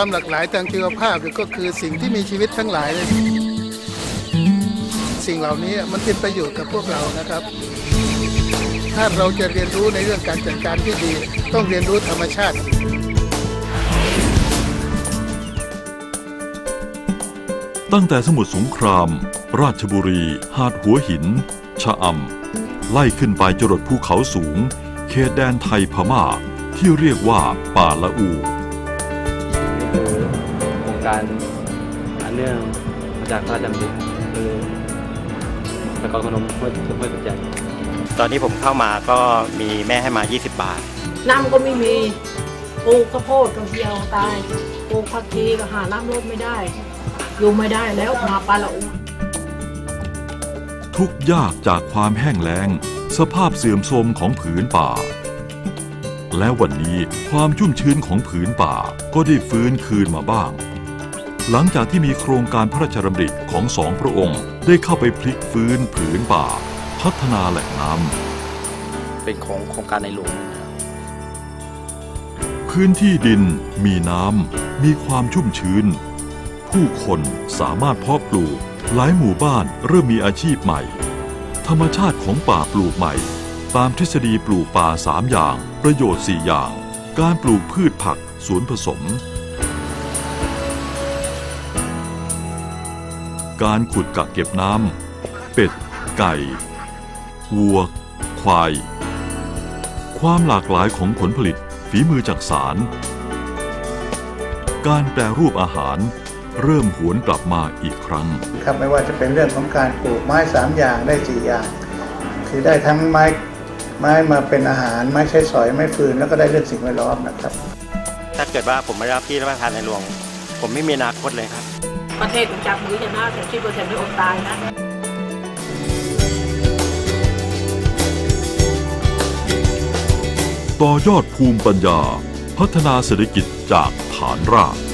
ความหลากหลายทางชีวภาพก็คือสิ่งที่มีชีวิตทั้งหลายเลยสิ่งเหล่านี้มันเป็นประโยชน์กับพวกเรานะครับ ถ้าเราจะเรียนรู้ในเรื่องการจัดการที่ดี ต้องเรียนรู้ธรรมชาติตั้งแต่สมุทรสงคราม ราชบุรี หาดหัวหิน ชะอำ ไล่ขึ้นไปจรดภูเขาสูง เขตแดนไทยพม่า ที่เรียกว่าป่าละอู การอันเนื่องมาจากพระราชดำริคือตะกอนขนมห้วยห้วยสุดใจ ตอนที่ผมเข้ามาก็มีแม่ให้มา 20 บาท น้ำก็ไม่มีปลูกข้าวโพดก็เหี่ยวตายปลูกผักชีก็หาน้ำรดไม่ได้ อยู่ไม่ได้แล้วมาปลาละอูทุกข์ยากจากความแห้งแล้ง สภาพเสื่อมโทรมของผืนป่า และวันนี้ความชุ่มชื้นของผืนป่าก็ได้ฟื้นคืนมาบ้าง หลังจากที่มีโครงการพระราชดำริของสองพระองค์ ได้เข้าไปพลิกฟื้นผืนป่า พัฒนาแหล่งน้ำเป็นของโครงการในหลวงพื้นที่ดินมีน้ำ มีความชุ่มชื้น ผู้คนสามารถเพาะปลูก หลายหมู่บ้านเริ่มมีอาชีพใหม่ ธรรมชาติของป่าปลูกใหม่ ตามทฤษฎีปลูกป่าสามอย่าง ประโยชน์สี่อย่าง การปลูกพืชผักสวนผสม การขุดกักเก็บน้ำเป็ด ไก่ วัว ควาย ความหลากหลายของผลผลิตฝีมือจากสาร การแปรรูปอาหารเริ่มหวนกลับมาอีกครั้ง ครับไม่ว่าจะเป็นเรื่องของการปลูกไม้สามอย่างได้สี่อย่าง คือได้ทั้งไม้ไม้มาเป็นอาหารไม้ใช้สอยไม้ฟืนแล้วก็ได้เรื่องสิ่งแวดล้อมนะครับ ถ้าเกิดว่าผมไม่ได้รับที่รับประทานในหลวง ผมไม่มีอนาคตเลยครับ ประเทศจับมือจะน่าแต่ที่ประเทศไม่อดตายนะต่อยอดภูมิปัญญา พัฒนาเศรษฐกิจจากฐานราก